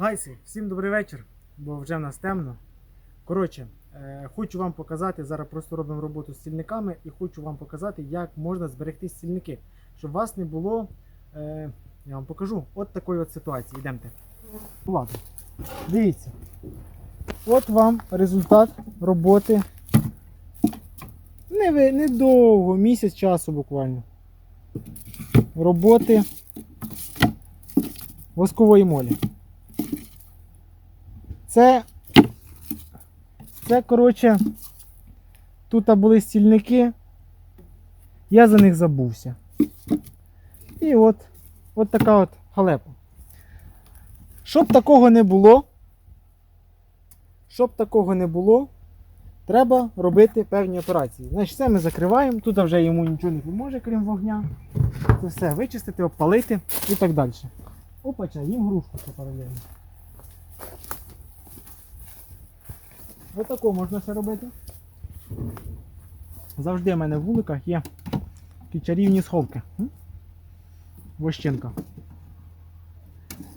Гайси, всім добрий вечір, бо вже в нас темно. Коротше, е, хочу вам показати, зараз просто робимо роботу з стільниками і хочу вам показати, як можна зберегти стільники, щоб вас не було. Е, я вам покажу от такої от ситуації. Йдемте. Ладно. Дивіться. От вам результат роботи. Не, ви- недовго, місяць часу буквально. Роботи воскової молі. Це, це, коротше, тут були стільники, я за них забувся. І от, от така от халепа. Щоб такого не було, щоб такого не було, треба робити певні операції. Значить, це ми закриваємо, тут вже йому нічого не поможе, крім вогня. Це все вичистити, обпалити і так далі. Опача, їм грушку паралельно. Отако можна ще робити. Завжди в мене в вуликах є такі чарівні сховки. М? Вощинка.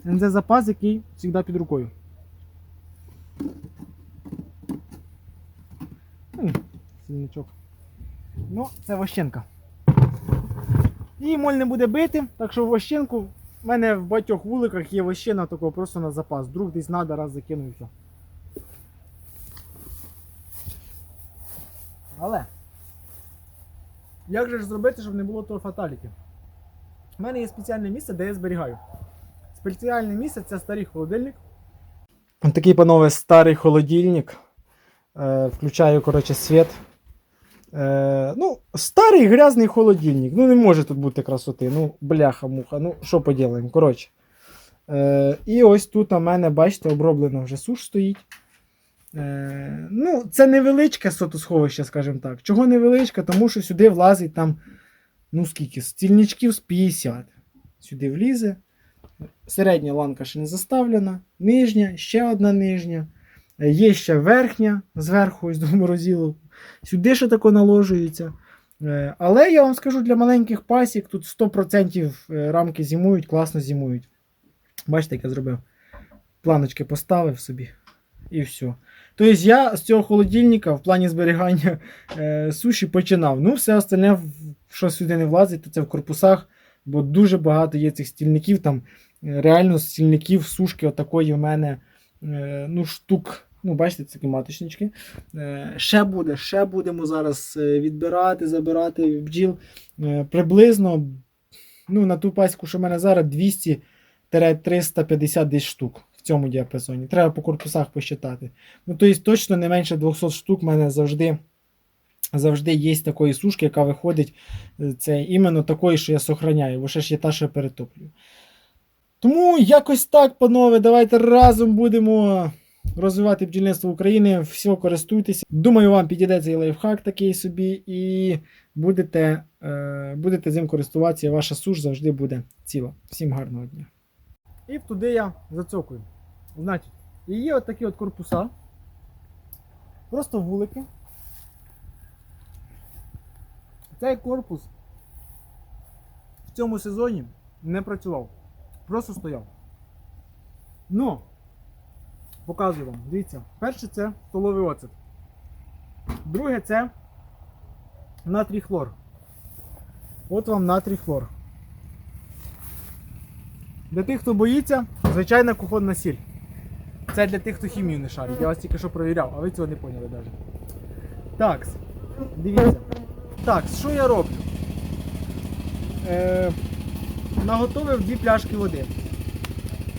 НЗ запас, який завжди під рукою. Сільничок. Ну, це вощинка. І моль не буде бити, так що вощинку в мене в багатьох вуликах є вощина такого просто на запас. Друг десь надо, раз закинув і все. Але як же ж зробити, щоб не було того фаталіті? У мене є спеціальне місце, де я зберігаю. Спеціальне місце це старий холодильник. Такий, панове, старий холодильник. Е, включаю, коротше, світ. Е, ну, старий грязний холодильник. Ну, не може тут бути красоти. Ну, бляха-муха. Ну, що поділаємо, коротше. Е, і ось тут у мене, бачите, оброблена вже суш стоїть. Е, ну, це невеличке сотосховище, скажімо так. Чого невеличке? Тому що сюди влазить там, ну скільки, стільничків з 50. Сюди влізе. Середня ланка ще не заставлена, нижня, ще одна нижня. Е, Є ще верхня зверху до морозилу. Сюди ще тако наложується. Е, Але я вам скажу, для маленьких пасік тут 100% рамки зимують, класно зимують. Бачите, як я зробив? Планочки поставив собі і все. Тобто я з цього холодильника в плані зберігання е, суші починав. Ну, все остальне, що сюди не влазить, то це в корпусах, бо дуже багато є цих стільників. Там е, реально стільників сушки отакої в мене е, ну, штук. Ну, бачите, це маточнички. Е, ще буде, ще будемо зараз е, відбирати, забирати бджіл. Е, приблизно ну, на ту паську, що в мене зараз 200-350 десь штук цьому діапазоні. Треба по корпусах посчитати. Ну, тобто точно не менше 200 штук в мене завжди. Завжди є такої сушки, яка виходить е, це іменно такої, що я сохраняю, бо ще ж є та, що я перетоплюю. Тому якось так, панове, давайте разом будемо розвивати бджільництво України. Всього користуйтеся. Думаю, вам підійде цей лайфхак такий собі, і будете, е, будете цим користуватися, ваша суш завжди буде ціла. Всім гарного дня. І туди я зацокую. Значить, і є от от корпуса. Просто вулики. Цей корпус в цьому сезоні не працював. Просто стояв. Ну, показую вам. Дивіться, перше це столовий оцет. Друге це натрій хлор. От вам натрій хлор. Для тих, хто боїться, звичайна кухонна сіль. Це для тих, хто хімію не шарить. Я вас тільки що провіряв, а ви цього не поняли навіть. Так, дивіться. Так, що я роблю? Е, наготовив дві пляшки води.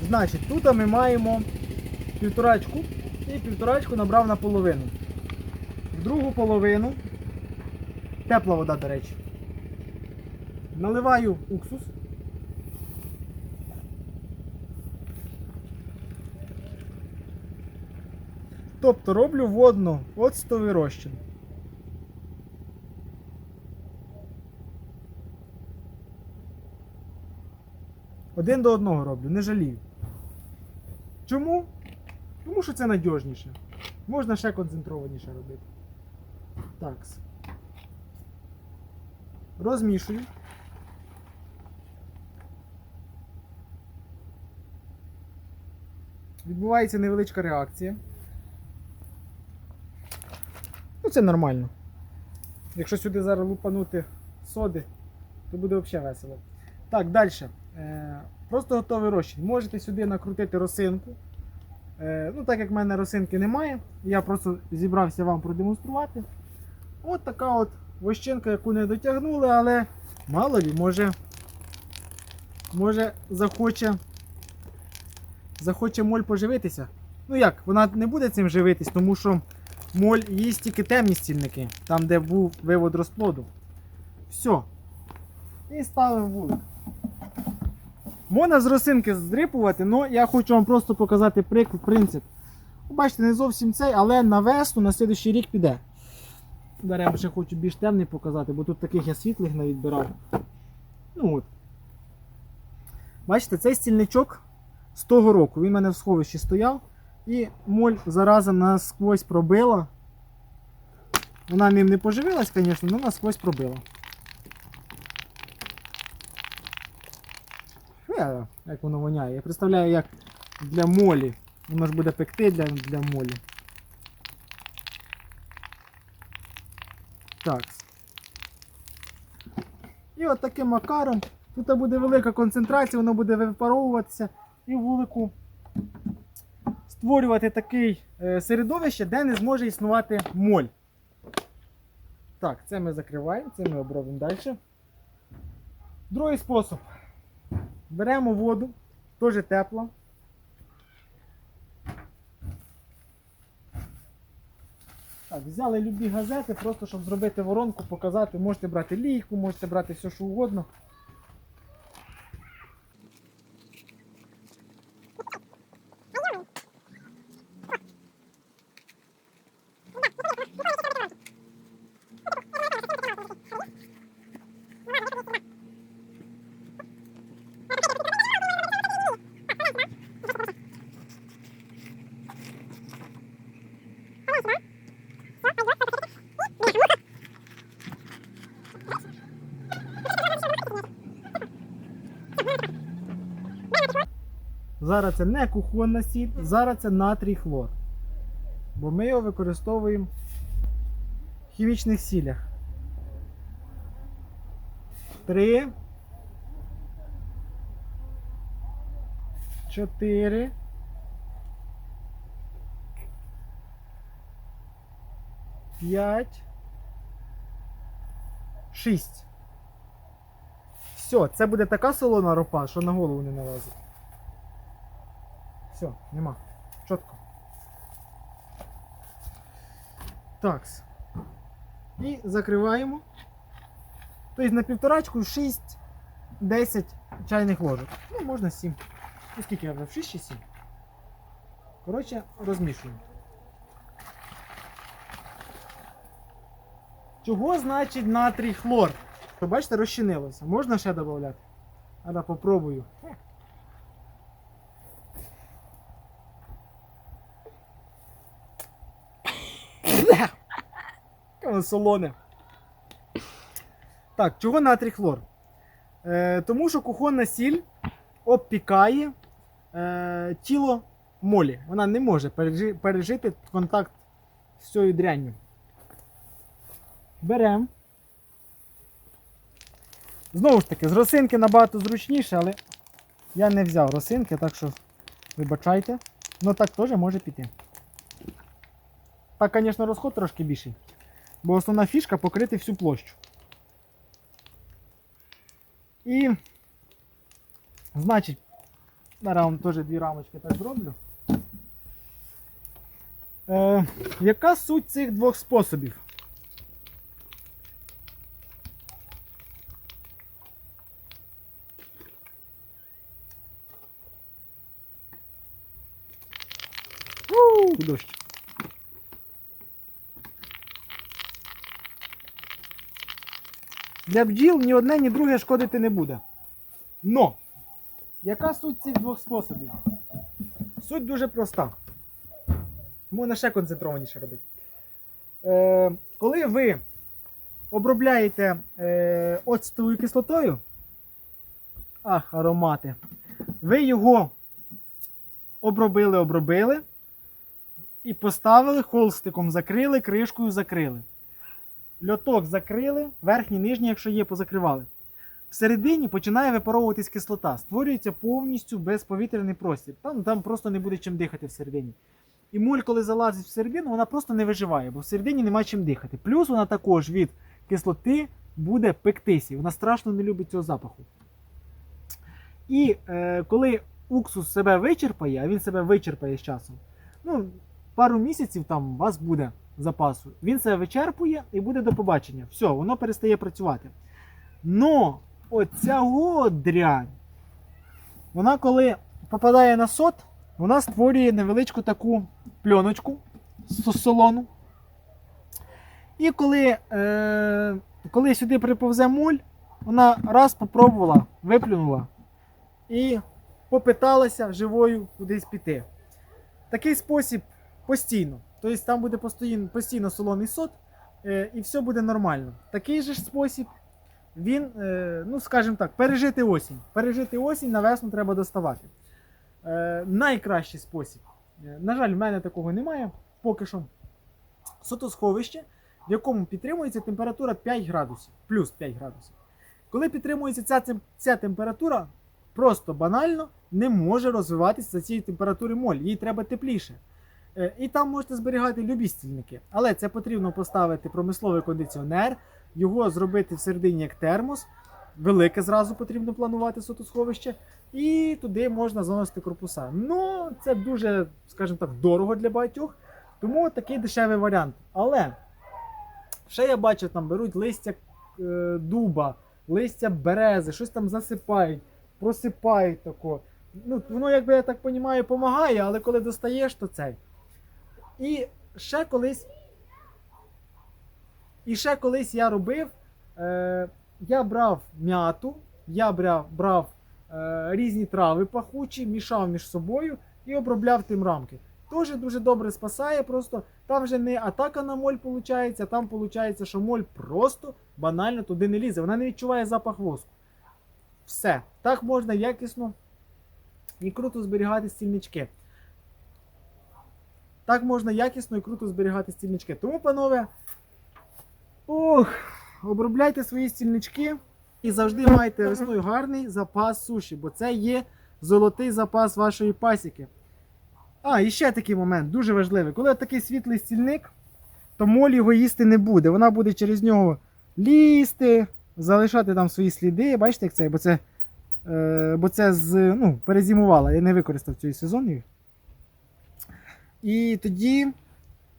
Значить, тут ми маємо півторачку і півторачку набрав на половину. В другу половину тепла вода, до речі. Наливаю уксус. Тобто роблю водно оцтовий розчин. Один до одного роблю, не жалію. Чому? Тому що це надіжніше. Можна ще концентрованіше робити. Так. Розмішую. відбувається невеличка реакція. Ну, це нормально. Якщо сюди зараз лупанути соди, то буде взагалі весело. Так, далі. Е, просто готовий розчин. Можете сюди накрутити росинку. Е, ну, так як в мене росинки немає, я просто зібрався вам продемонструвати. От така от вощинка, яку не дотягнули, але мало лі, може, може захоче, захоче моль поживитися. Ну як, вона не буде цим живитись, тому що моль їсть тільки темні стільники, там де був вивод розплоду. Все. І ставимо вулик. Можна з росинки здрипувати, але я хочу вам просто показати приклад, принцип. Бачите, не зовсім цей, але на весну на слідуючий рік піде. Я ще хочу більш темний показати, бо тут таких я світлих навідбирав. Ну от. Бачите, цей стільничок з того року. Він в мене в сховищі стояв. І моль зараза насквозь пробила. Вона ним не поживилась, звісно, але насквозь пробила. Е, Як воно воняє. Я представляю, як для молі. Воно ж буде пекти для, для молі. Так. І от таким макаром. Тут буде велика концентрація, воно буде випаровуватися і вулику створювати таке середовище, де не зможе існувати моль. Так, це ми закриваємо, це ми обробимо далі. Другий спосіб. Беремо воду, теж тепла. Так, взяли любі газети, просто щоб зробити воронку, показати, можете брати лійку, можете брати все, що угодно. Зараз це не кухонна сіль, зараз це натрій хлор. Бо ми його використовуємо в хімічних сілях. Три. Чотири. П'ять. Шість. Все, це буде така солона ропа, що на голову не налазить. Все, нема. Чітко. Такс. І закриваємо. Тобто на півторачку 6-10 чайних ложок. Ну, можна 7. Ну, скільки я брав? 6 чи 7. Коротше, розмішуємо. Чого значить натрій хлор? То бачите, розчинилося. Можна ще додати? Зараз попробую. Яке воно солоне. Так, чого натрій хлор? Е, тому що кухонна сіль обпікає е, тіло молі. Вона не може пережи- пережити контакт з цією дрянню. Беремо. Знову ж таки, з росинки набагато зручніше, але я не взяв росинки, так що вибачайте. Ну так теж може піти. Так, звісно, розход трошки більший. Бо основна фішка покрити всю площу. І, значить, зараз вам теж дві рамочки так зроблю. Е, яка суть цих двох способів? У, дощ. Для бджіл ні одне, ні друге шкодити не буде. Но, яка суть цих двох способів? Суть дуже проста. Можна ще концентрованіше робити. Е, коли ви обробляєте е, оцтовою кислотою, ах, аромати, ви його обробили, обробили. І поставили, холстиком закрили, кришкою закрили. Льоток закрили, верхній, нижній, якщо є, позакривали. Всередині починає випаровуватись кислота, створюється повністю безповітряний простір. Там, там просто не буде чим дихати всередині. І муль, коли залазить всередину, вона просто не виживає, бо всередині нема чим дихати. Плюс вона також від кислоти буде пектися. Вона страшно не любить цього запаху. І е, коли уксус себе вичерпає, а він себе вичерпає з часом, ну, пару місяців там у вас буде запасу. Він себе вичерпує і буде до побачення. Все, воно перестає працювати. Но оця дрянь, вона коли попадає на сот, вона створює невеличку таку пленочку с- солону. І коли, е, коли сюди приповзе муль, вона раз попробувала, виплюнула і попиталася живою кудись піти. Такий спосіб постійно. Тобто там буде постійно, постійно солоний сот, е, і все буде нормально. Такий же ж спосіб, він, е, ну скажімо так, пережити осінь. Пережити осінь на весну треба доставати. Е, найкращий спосіб. На жаль, в мене такого немає поки що. Сотосховище, в якому підтримується температура 5 градусів, плюс 5 градусів. Коли підтримується ця, ця температура, просто банально не може розвиватися за цієї температури моль. Їй треба тепліше. Е, І там можете зберігати любі стільники. Але це потрібно поставити промисловий кондиціонер, його зробити всередині як термос. Велике зразу потрібно планувати сотосховище. І туди можна заносити корпуса. Ну, це дуже, скажімо так, дорого для багатьох. Тому такий дешевий варіант. Але ще я бачив, там беруть листя е, дуба, листя берези, щось там засипають, просипають тако. Ну, воно, якби я так розумію, допомагає, але коли достаєш, то цей. І ще колись. І ще колись я робив. Е, я брав м'яту, я брав, брав е, різні трави пахучі, мішав між собою і обробляв тим рамки. Теж дуже добре спасає, просто там вже не атака на моль виходить, а там виходить, що моль просто банально туди не лізе. Вона не відчуває запах воску. Все. Так можна якісно і круто зберігати стільнички. Так можна якісно і круто зберігати стільнички. Тому, панове, ох, обробляйте свої стільнички і завжди майте весною гарний запас суші, бо це є золотий запас вашої пасіки. А, і ще такий момент, дуже важливий. Коли такий світлий стільник, то моль його їсти не буде. Вона буде через нього лізти, залишати там свої сліди. Бачите, як це? Бо це, е, бо це з, ну, перезимувала. Я не використав цей сезон їх. І тоді,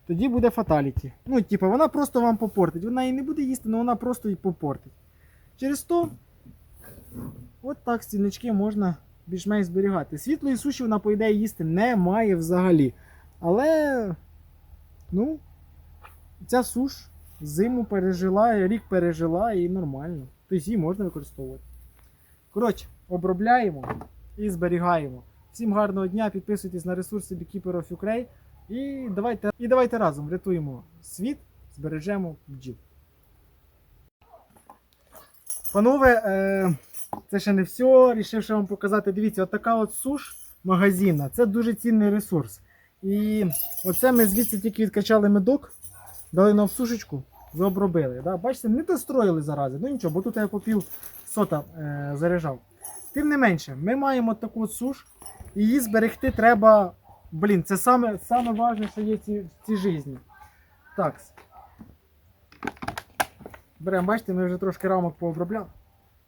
тоді буде фаталіті. Ну, типу, вона просто вам попортить. Вона її не буде їсти, але вона просто її попортить. Через то, от так стільнички можна більш-менш зберігати. Світлої суші вона, по ідеї, їсти не має взагалі. Але, ну, ця суш зиму пережила, рік пережила і нормально. Тобто її можна використовувати. Коротше, обробляємо і зберігаємо. Всім гарного дня, підписуйтесь на ресурси Beekeeper of Ukraine і давайте, і давайте разом врятуємо світ, збережемо бджіл. Панове, е, це ще не все. Рішив ще вам показати. Дивіться, от така от суш магазинна. Це дуже цінний ресурс. І оце ми звідси тільки відкачали медок, дали на всушечку, заобробили. Да? Бачите, не достроїли зарази. Ну нічого, бо тут я попів сота е, заряджав. Тим не менше, ми маємо таку от суш, і її зберегти треба. Блін, це саме, саме важне, що є в цій, в цій житті. Так. Беремо, бачите, ми вже трошки рамок пообробляли.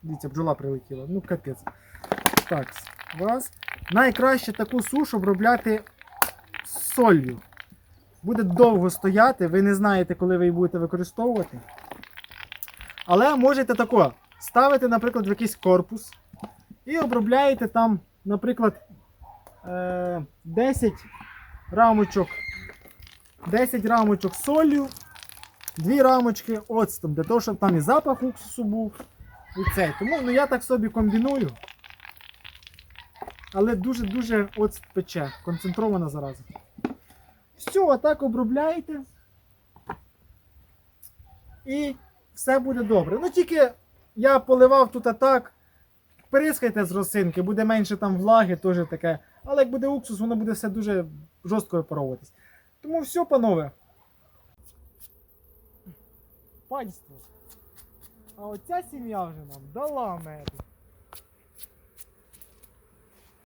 Дивіться, бджола прилетіла. Ну, капець. Так, раз. Найкраще таку суш обробляти солью. Буде довго стояти, ви не знаєте, коли ви її будете використовувати. Але можете тако ставити, наприклад, в якийсь корпус і обробляєте там, наприклад, 10 рамочок, 10 рамочок солью, дві рамочки оцтом, для того, щоб там і запах уксусу був, і цей. Тому ну, я так собі комбіную. Але дуже-дуже оцт пече, концентрована зараза. Все, отак обробляєте. І все буде добре. Ну тільки я поливав тут так. Прискайте з росинки, буде менше там влаги, теж таке. Але як буде уксус, воно буде все дуже жорстко випаровуватись. Тому все, панове. Панство. А оця сім'я вже нам дала меду.